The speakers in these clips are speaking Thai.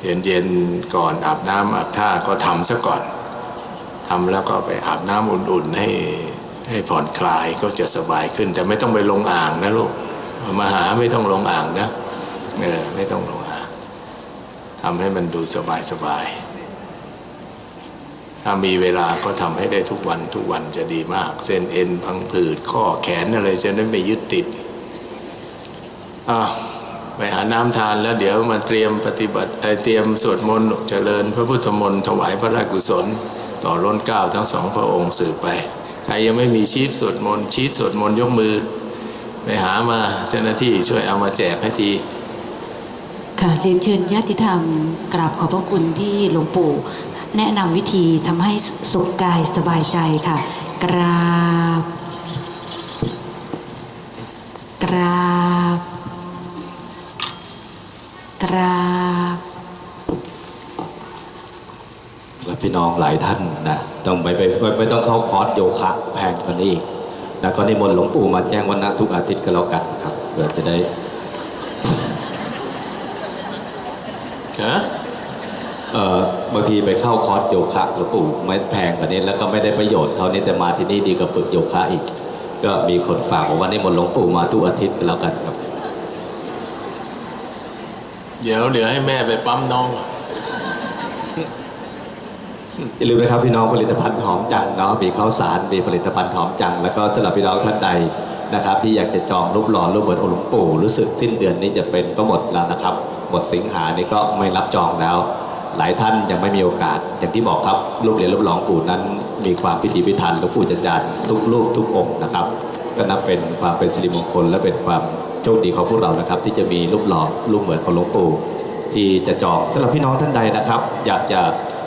เย็นเย็นๆก่อนอาบน้ำอาบท่าก็ทำซะก่อนทำแล้วก็ไปอาบน้ำอุ่นๆให้ให้ผ่อนคลายก็จะสบายขึ้น แต่ไม่ต้องไปลงอ่างนะลูกมาหาไม่ต้องลงอ่างนะเออไม่ต้องลงอ่างทำให้มันดูสบายสบายๆถ้ามีเวลาก็ทำให้ได้ทุกวันทุกวันจะดีมาก เส้นเอ็นพังผืดข้อแขนอะไรจะได้ไม่ยึดติดอะ ไปหาน้ำทานแล้วเดี๋ยวมาเตรียมปฏิบัติเตรียมสวดมนต์เจริญ พระพุทธมนต์ถวายพระราชกุศล ต่อล้นเก้าทั้งสองพระองค์สืบไปใครยังไม่มีชีตสวดมนต์ชีตสวดมนต์ยกมือ ไปหามาเจ้าหน้าที่ช่วยเอามาแจกให้ทีค่ะเรียนเชิญญาติธรรมกราบขอบพระคุณที่หลวงปู่ แนะนำวิธีทำให้สุขกายสบายใจค่ะ กราบ กราบ กราบ และพี่น้องหลายท่านนะต้องไปไปไปไปต้องเข้าคอร์สโยคะแพงกว่านี้อีกนะก็นิมนต์หลวงปู่มาแจ้งวันนะทุกอาทิตย์ก็แล้วกันครับเพื่อจะได้ฮะเอ่อบางทีไปเข้าคอร์สโยคะหลวงปู่ไม่แพงกว่านี้แล้วก็ไม่ได้ประโยชน์เท่านี้แต่มาที่นี่ดีกว่าฝึกโยคะอีก ก็มีคนฝากบอกว่านิมนต์หลวงปู่มาทุกอาทิตย์ก็แล้วกันครับ เดี๋ยวเดี๋ยวให้แม่ไปปั๊มน้องก่อนอย่าลืมนะครับพี่น้องผลิตภัณฑ์หอมจังเนาะมีข้าวสารมีผลิตภัณฑ์หอมจัง แล้วก็สำหรับพี่น้องท่านใดนะครับ ที่อยากจะจองรูปหล่อรูปเหมือนองค์หลวงปู่รู้สึกสิ้นเดือนนี้จะเป็นก็หมดแล้วนะครับ หมดสิงหานี่ก็ไม่รับจองแล้ว หลายท่านยังไม่มีโอกาส อย่างที่บอกครับรูปเหรียญรูปหลอหลวงปู่นั้น มีความพิถีพิถันหลวงปู่จะจารย์ทุกรูปทุกองค์นะครับ ก็นับเป็นความเป็นสิริมงคลและเป็นความ โชคดีของพวกเรานะครับ ที่จะมีรูปหล่อรูปเหมือนของหลวงปู่ที่จะจองสำหรับพี่น้องท่านใดนะครับ อยากจะ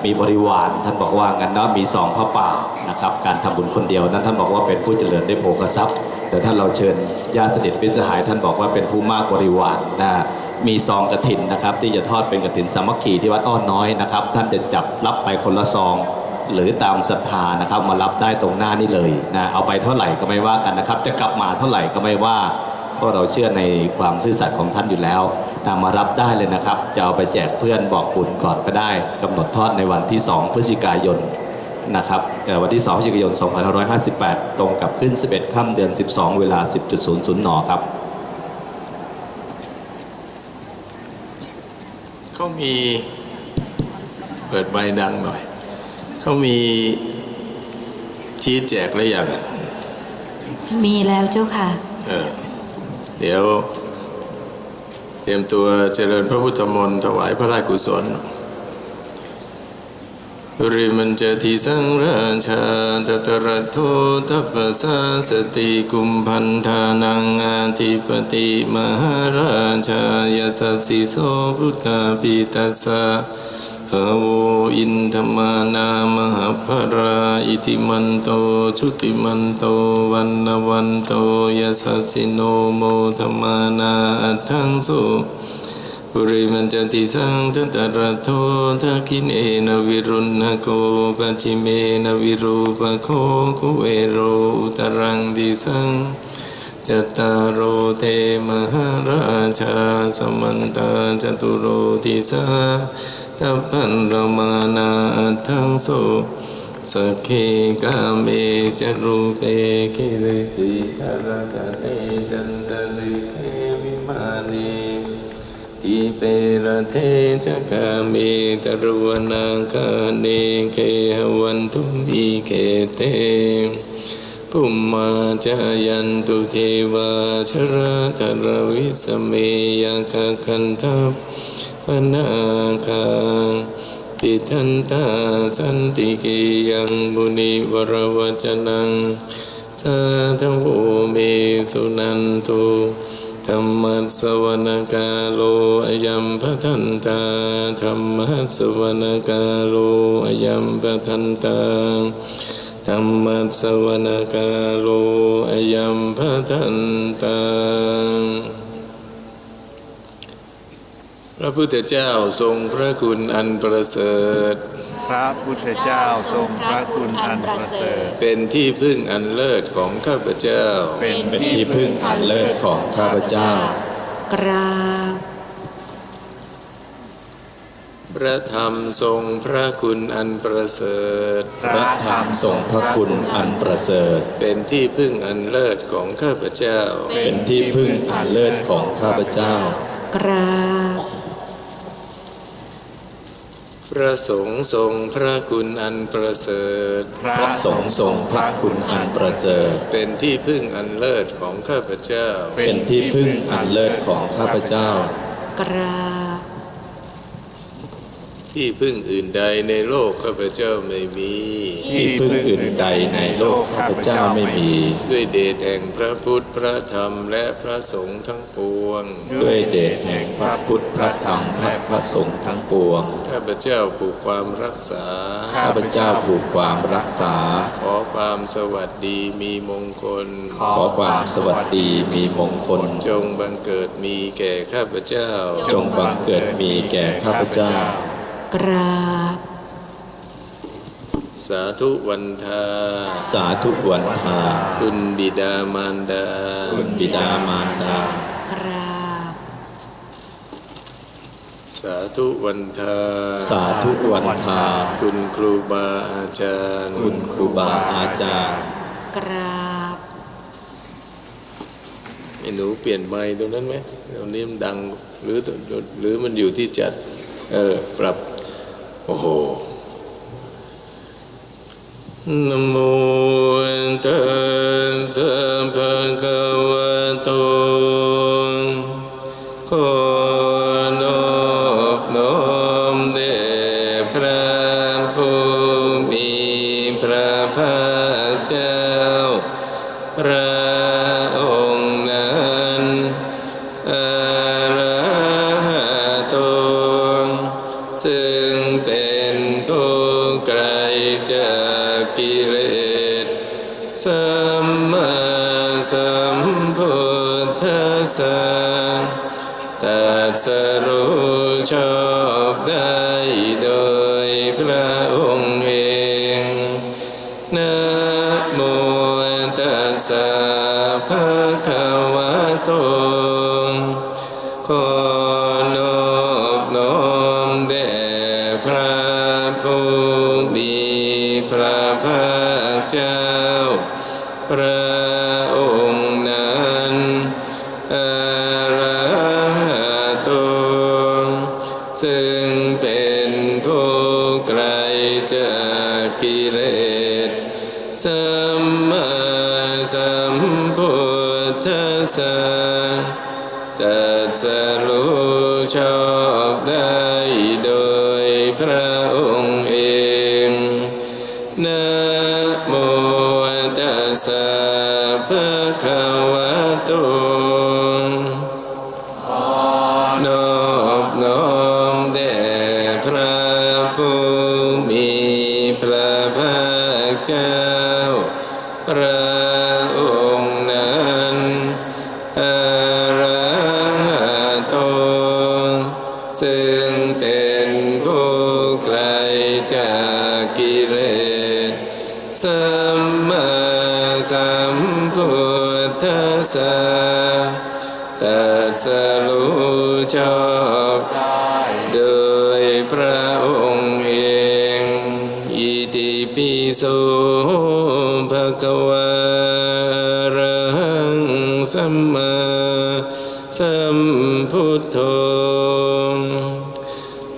มีบริวารท่านบอกว่างั้นนะมีสองพระป่านะครับ การทำบุญคนเดียวนั้นท่านบอกว่าเป็นผู้เจริญได้โภคทรัพย์ แต่ถ้านเราเชิญญาติสนิทพิจหายท่านบอกว่าเป็นผู้มากบริวารนะมีซองกระถินนะครับ ที่จะทอดเป็นกระถินสามัคคีที่วัดอ้อนน้อยนะครับ ท่านจะจับรับไปคนละซองหรือตามศรัทธานะครับมารับได้ตรงหน้านี่เลยนะเอาไปเท่าไหร่ก็ไม่ว่ากันนะครับ จะกลับมาเท่าไหร่ก็ไม่ว่า เพราะเราเชื่อในความซื่อสัตย์ของท่านอยู่แล้วนำมารับได้เลยนะครับ จะเอาไปแจกเพื่อนบอกบุญก่อนก็ได้กำหนดทอดในวันที่ 2 พฤศจิกายนนะครับเอ่อวันที่ 2 พฤศจิกายน 2558 ตรงกับขึ้น 11 ค่ำเดือน 12 เวลา 10.00 น ครับ เขามีเปิดใบดังหน่อย เขามีชี้แจกหรือยัง มีแล้วเจ้าค่ะ เออ เดี๋ยวเตรียมตัวเจริญพระพุทธมนต์ถวายพระราชกุศลริมันจะทีสังราชาตตระโททัพสาสติกุมพันธานังอาธิปติมหาราชายสสสิโสพุทธาปิตัสสะะโวอินธมานามหภราอิติมันโตชุติมันโตวันนวันโตยสสสิโนโมธมานาอังสุปุริมันจติสังทัตระโททักขิเนนวิรุณโกปัจจิเมนวิรูปโคกุเวโรอุตรังดิสัง จตารโรเทมหาราชาสมันตาจตุโรทิสาทัพพันรมานาทังโสสเคกาเมจรูเปคิริสิทารกะเตจันตริเควิมานีทิเปรเทจกาเมตรวนาคาเนเคหวันตุมิเคเต ภุมมาจายันตุเทวาชราตรวิสเมยังคคันทัพพนาคาติทันตาสันติกิยังบุนิวรวจนังสาธโวเมสุนันตุธรรมัสวนกาโลอยัมพทันตาธรรมัสวนกาโลอยัมพทันตา ธรรมัสวนกาโลอยัมพทันตังพระพุทธเจ้าทรงพระคุณอันประเสริฐ พระพุทธเจ้าทรงพระคุณอันประเสริฐ เป็นที่พึ่งอันเลิศของข้าพเจ้า เป็นเป็นที่พึ่งอันเลิศของข้าพเจ้ากราบ พระธรรมทรงพระคุณอันประเสริฐ พระธรรมทรงพระคุณอันประเสริฐ เป็นที่พึ่งอันเลิศของข้าพเจ้า เป็นที่พึ่งอันเลิศของข้าพเจ้ากราบพระสงฆ์ทรงพระคุณอันประเสริฐ พระสงฆ์ทรงพระคุณอันประเสริฐ เป็นที่พึ่งอันเลิศของข้าพเจ้า เป็นที่พึ่งอันเลิศของข้าพเจ้ากราบ ที่พึ่งอื่นใดในโลกข้าพเจ้าไม่มี ที่พึ่งอื่นใดในโลกข้าพเจ้าไม่มี ด้วยเดชแห่งพระพุทธพระธรรมและพระสงฆ์ทั้งปวง ด้วยเดชแห่งพระพุทธพระธรรมและพระสงฆ์ทั้งปวง ข้าพเจ้าผูกความรักษา ข้าพเจ้าผูกความรักษา ขอความสวัสดีมีมงคล ขอความสวัสดีมีมงคล จงบังเกิดมีแก่ข้าพเจ้า จงบังเกิดมีแก่ข้าพเจ้า กราบ สาธุวันทา สาธุวันทา คุณบิดามารดา คุณบิดามารดา กราบ สาธุวันทา สาธุวันทา คุณครูบาอาจารย์ คุณครูบาอาจารย์ กราบไอ้หนูเปลี่ยนไม้ตรงนั้นไหมตรงนี้มันดังหรือหรือมันอยู่ที่จัด เออ ปรับ โอ้โหนะโมตัสสะภะ สรู้ชอบได้โดยพระองค์เองนะโมตัสสะภะคะวะโต วะโตนอบน้อมแด่พระผู้มีพระภาคเจ้า สะตัสรู้ชอบโดยพระองค์เอง อิติปิโสภะคะวะรังสัมมาสัมพุทโธ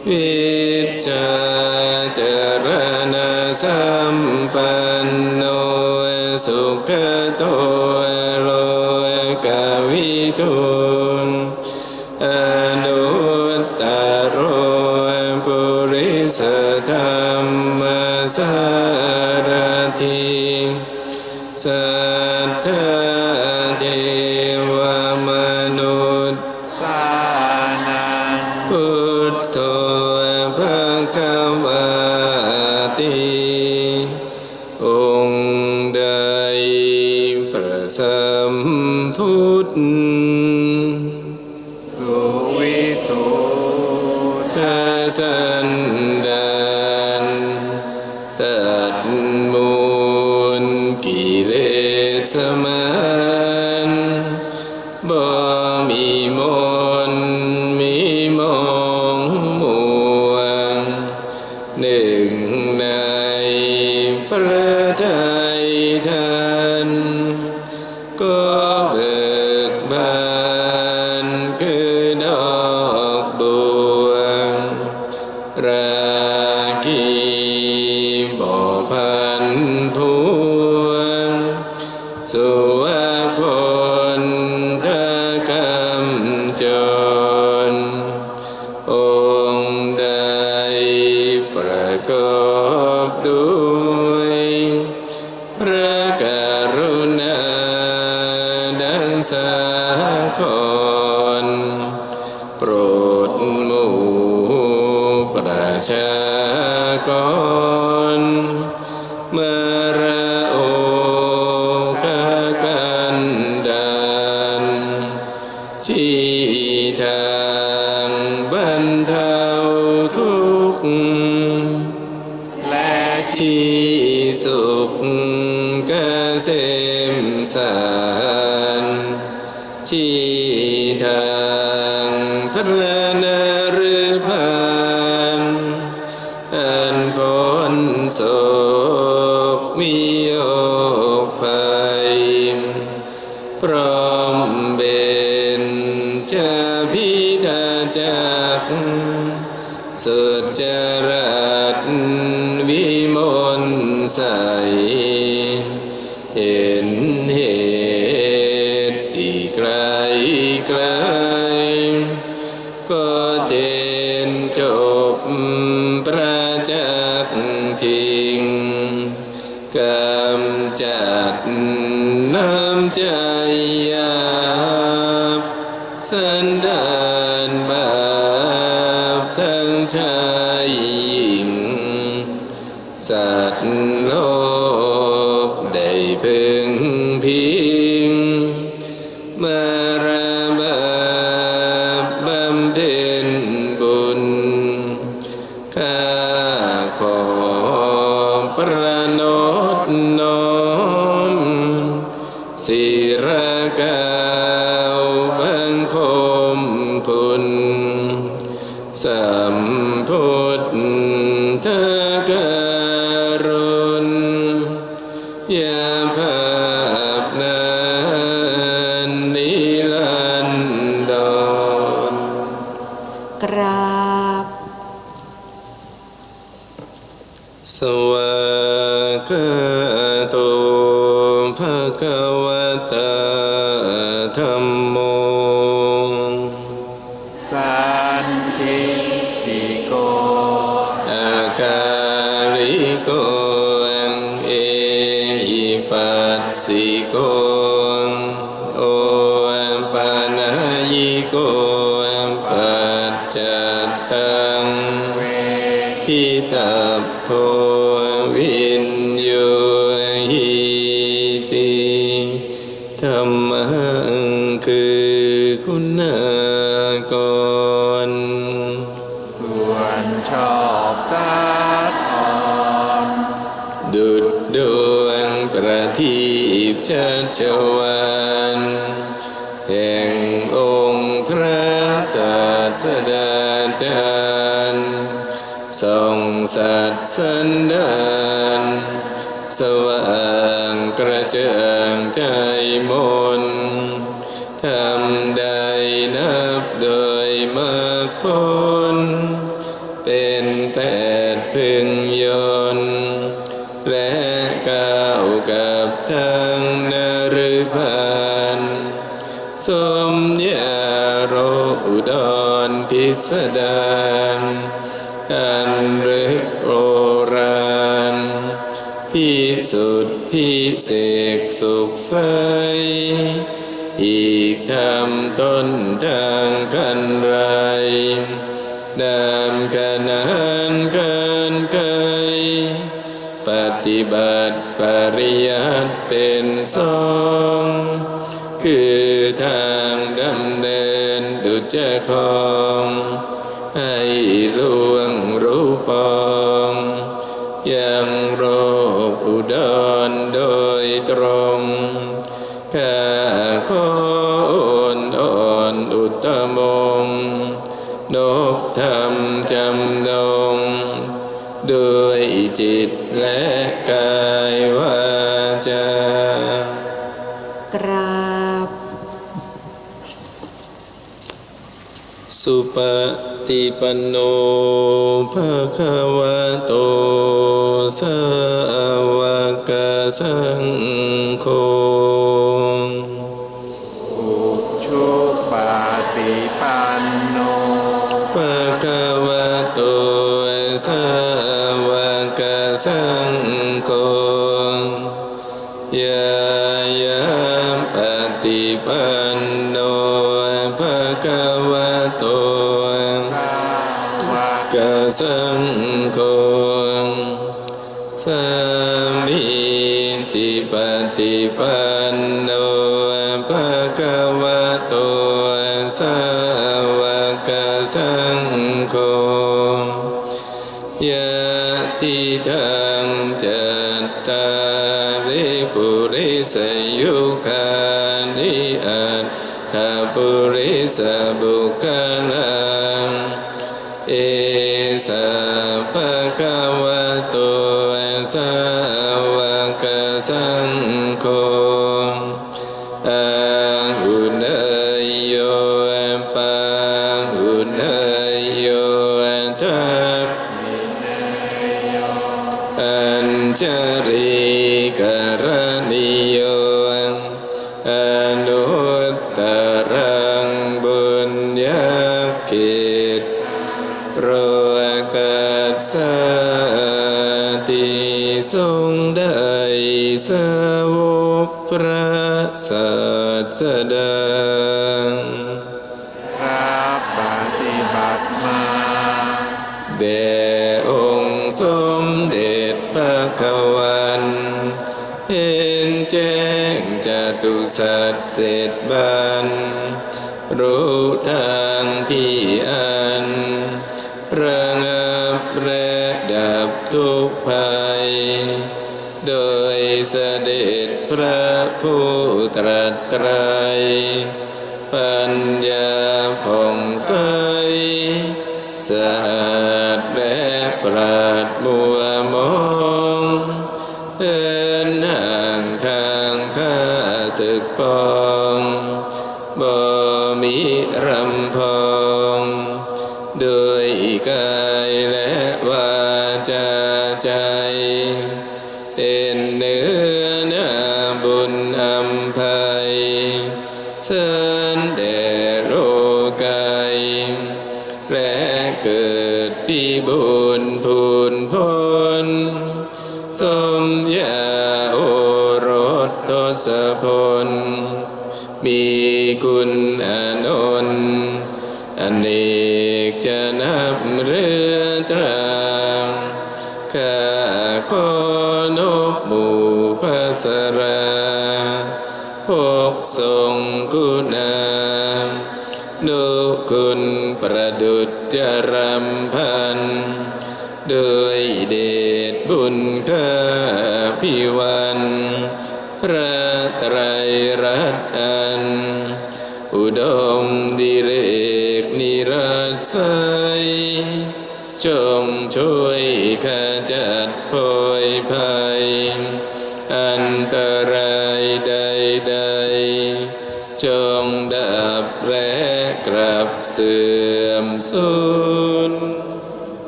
วิชาจารณสัมปันโนสุข นก็ ที่สุขเกษมสารที่ทางพระ ใส เห็นเหตุที่ไกลไกล ก็เจนจบประจักษ์จริงกำจัดน้ำใจยาบสันดานบาปทั้งชายหญิงสัตว์ ภะควะตาธรรมโมสันทิติโกอาการิโกเอหิปัสสิ ชัชวานแห่งองค์พระศาสดาจารย์ทรงสัตย์สันดานสว่างกระเจิงใจมนทำใดนับโดยมากผลเป็น สดารอันรึกโอรานพิสุทธิพิเศษสุขใสอีกทำต้นทางกันไรนามขนานกันไกปฏิบัติปริยัติเป็นสอง คือทาง นดุจจะคลองให้ล่วงรู้ปองยังโรคอุดรโดยตรงข้าขออ่อนอ่อนอุตมงนบธรรมจำนงด้วยจิตและกายวาจากรา สุปฏิปันโนภะคะวะโตสาวกสังโฆอุชุปาติปันโนภะคะวะโตสาวกสังโฆยายาปฏิปันโนภะคะว สังโฆสามีจิปฏิปันโนภะคะวะโตสาวกสังโฆยะติทางจัตตาริปุริสยุคานิอัตถปุริสบุ สาวกสังโฆอาหุเนยโยปังหุเนยโยทัพอัญจริกรณิโยอนุตตรังบุญญาเกตโรกัสสติ สาวกพระศาสดารับปฏิบัติมาแด่องค์สมเด็จพระกวันเห็นแจ้งจตุสัจเสร็จบันรู้ทางที่อันระงับและดับทุกข์ภัยโดย เสด็จพระผู้ตรัสไตรปัญญาผ่องใสสะอาดและปราดมัวมองเอินห่างทางข้าศึกปองบ่มีรำพอ สพล มีคุณอานนอเนกจะนับเรือตรางข้าขอนบหมู่พระสราพกทรงคุณามนุคุณประดุจจรำพันโดยเดชบุญข้าพิวัน พระไตรรัตน์อัน อุดมดิเรกนิรัสใสจงช่วยขจัดโพยภัย อันตรายใดๆจงดับและกลับเสื่อมสูญ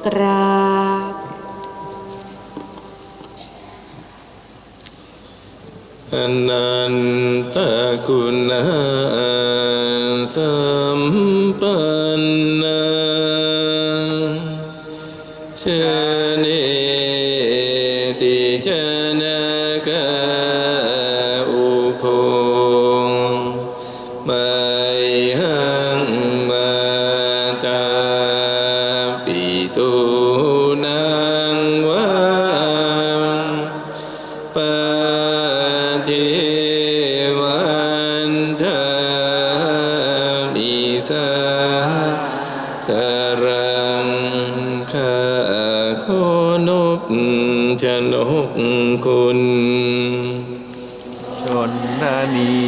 กรา นันตคุณาสัมปันนาชเนติชนะกา คุณ ชนนี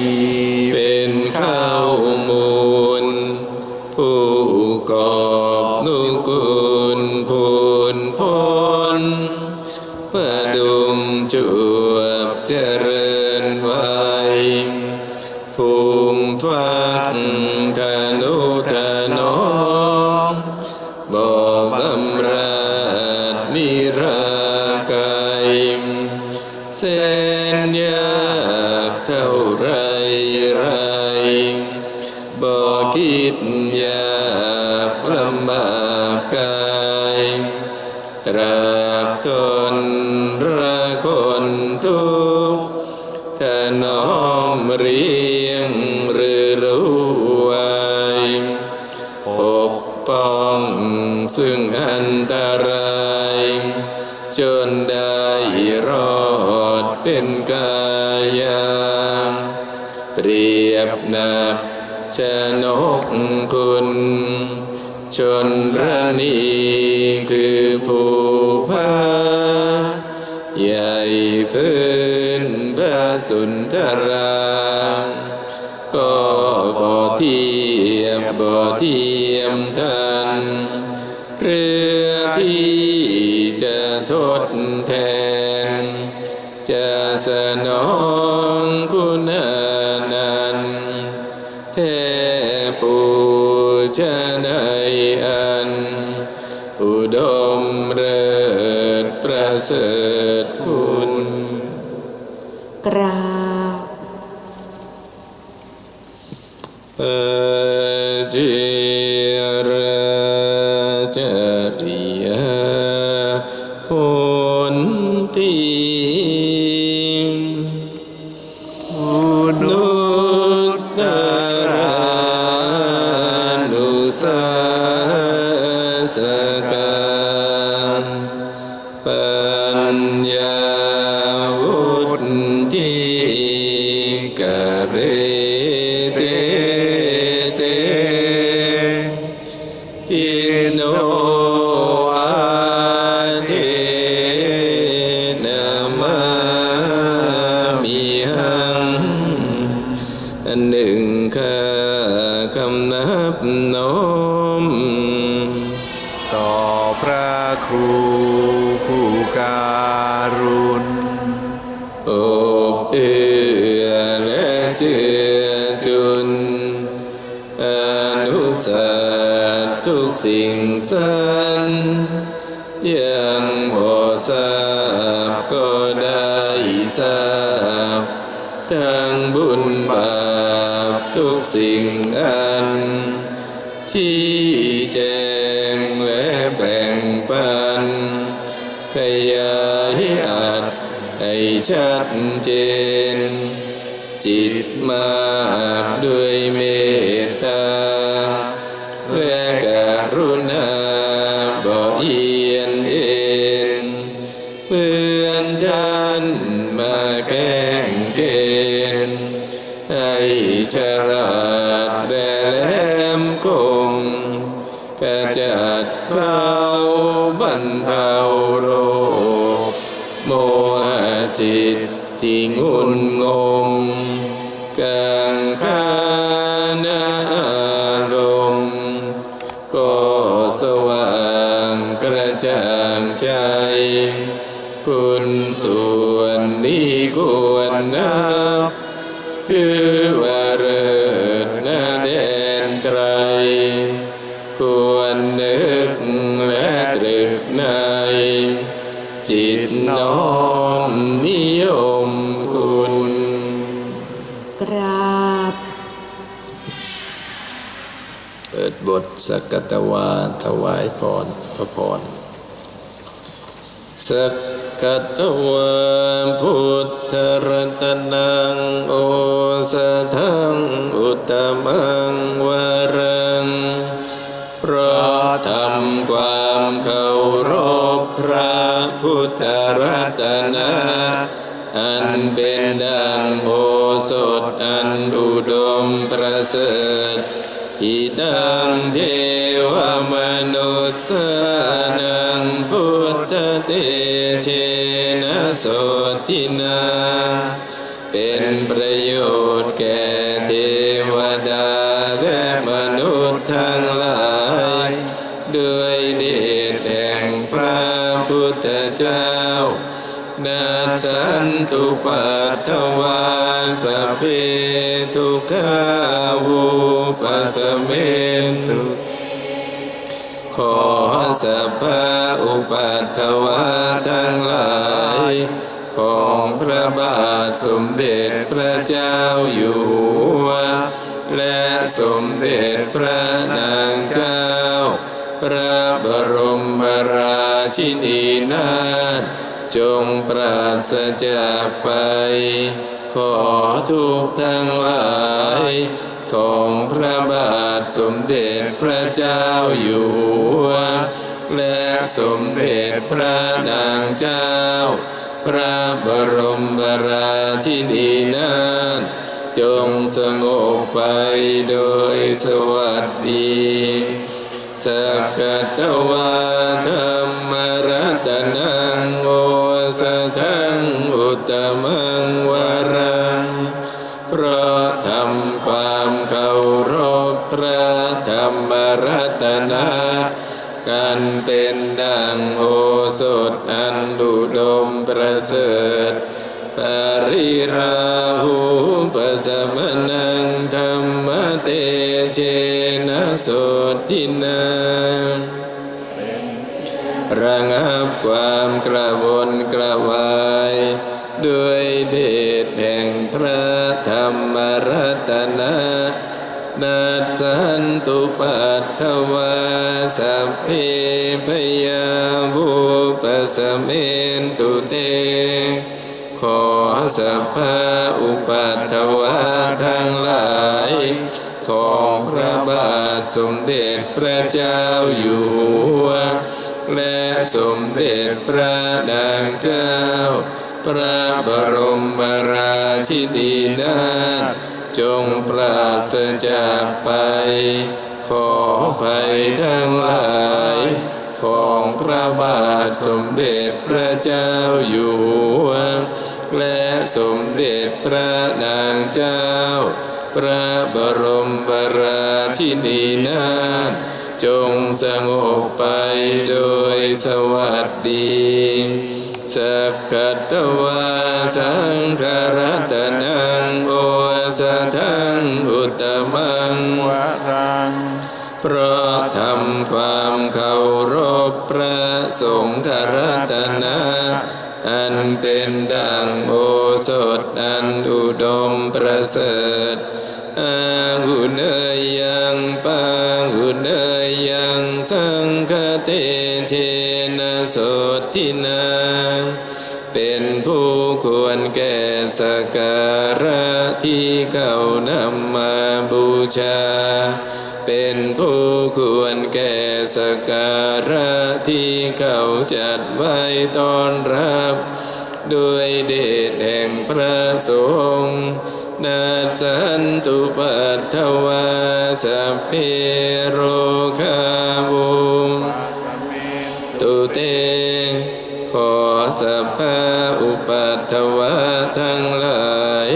พื้นพระสุนทราก็บ่เทียบบ่เทียมทันเรือที่จะทดแทน จะสนองคุณนันต์แท้ปูชนายอัน อุดมเริศประเสริฐ กรา สิ่งอัน ชี้แจงและแบ่งปัน ขยายอัดให้ชัดเจน จิตมา จิตที่งุ่น สักตวาถวายพรพระพรสักกตวาพุทธรัตนังโอสทังอุตตมังวรังเพราะทำความเคารพพระพุทธรัตนะอันเป็นดังโอสถอันอุดมประเสริฐอิตังเท สานังพุทธเตเชนะโสตินาเป็นประโยชน์แก่เทวดาและมนุษย์ทั้งหลาย ด้วยเดชแห่งพระพุทธเจ้านาสันตุปัตถวาสเพทุกขาวุปสเมนตุ อสัพพะอุปัตถวาทั้งหลาย ของพระบาทสมเด็จพระเจ้าอยู่หัว และสมเด็จพระนางเจ้า พระบรมราชินีนาถจงปราศจากไป ขอทุกทั้งหลาย ของพระบาทสมเด็จพระเจ้าอยู่หัวและสมเด็จพระนางเจ้า พระบรมราชินีนาถจงสงบไปโดยสวัสดีสักกะตวาธรรมรัตนังโอสทัง เป็นดังโอสถอันดุดมประเสริฐปริราหูปสมนังธรรมเตเจนะโสตินาระงับความกระวนกระวาย ด้วยเดชแห่งพระธรรมรัตนะ นัสสันตุปัตถวาสัพเพพยาบุปสเมนตุเต ขอสัพพะอุปัตถวาทั้งหลาย ของพระบาทสมเด็จพระเจ้าอยู่หัว และสมเด็จพระนางเจ้า พระบรมราชินีนาถ จงปราศจากไป ขอภัยทั้งหลาย ของพระบาทสมเด็จพระเจ้าอยู่หัวและสมเด็จพระนางเจ้า พระบรมราชินีนาถจงสงบไปโดยสวัสดี สักกัตวาสังคางโอ สทังอุตตมังวรังเพราะทำความเคารพพระสงฆ์รัตนะอันเป็นดังโอสถอันอุดมประเสริฐอาหุเนยยังปังหุเนยยังสังฆเตเชนะโสตินา เป็นผู้ควรแก่สักการะ ที่เขานำมาบูชา เป็นผู้ควรแก่สการะที่เขาจัดไว้ตอนรับ ด้วยเดชแห่งพระสงฆ์นาสันตุปัตถวาสเพโรคาวุตุเต ขอสัพพะอุปัตถวาทั้งหลาย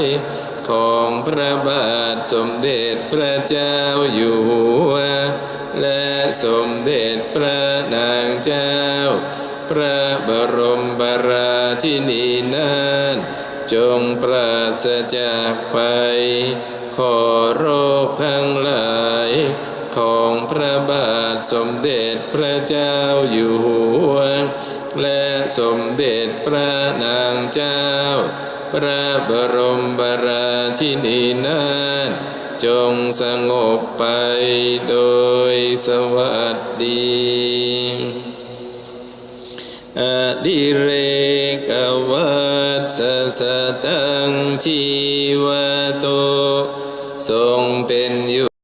ของพระบาทสมเด็จพระเจ้าอยู่หัว และสมเด็จพระนางเจ้า พระบรมราชินีนาถจงปราศจากไป ขอโรคทั้งหลาย ของพระบาทสมเด็จพระเจ้าอยู่หัว และสมเด็จพระนางเจ้า พระบรมราชินีนาถจงสงบไปโดยสวัสดีอดิเรกวัตสะสะตังชีวโตทรงเป็นอยู่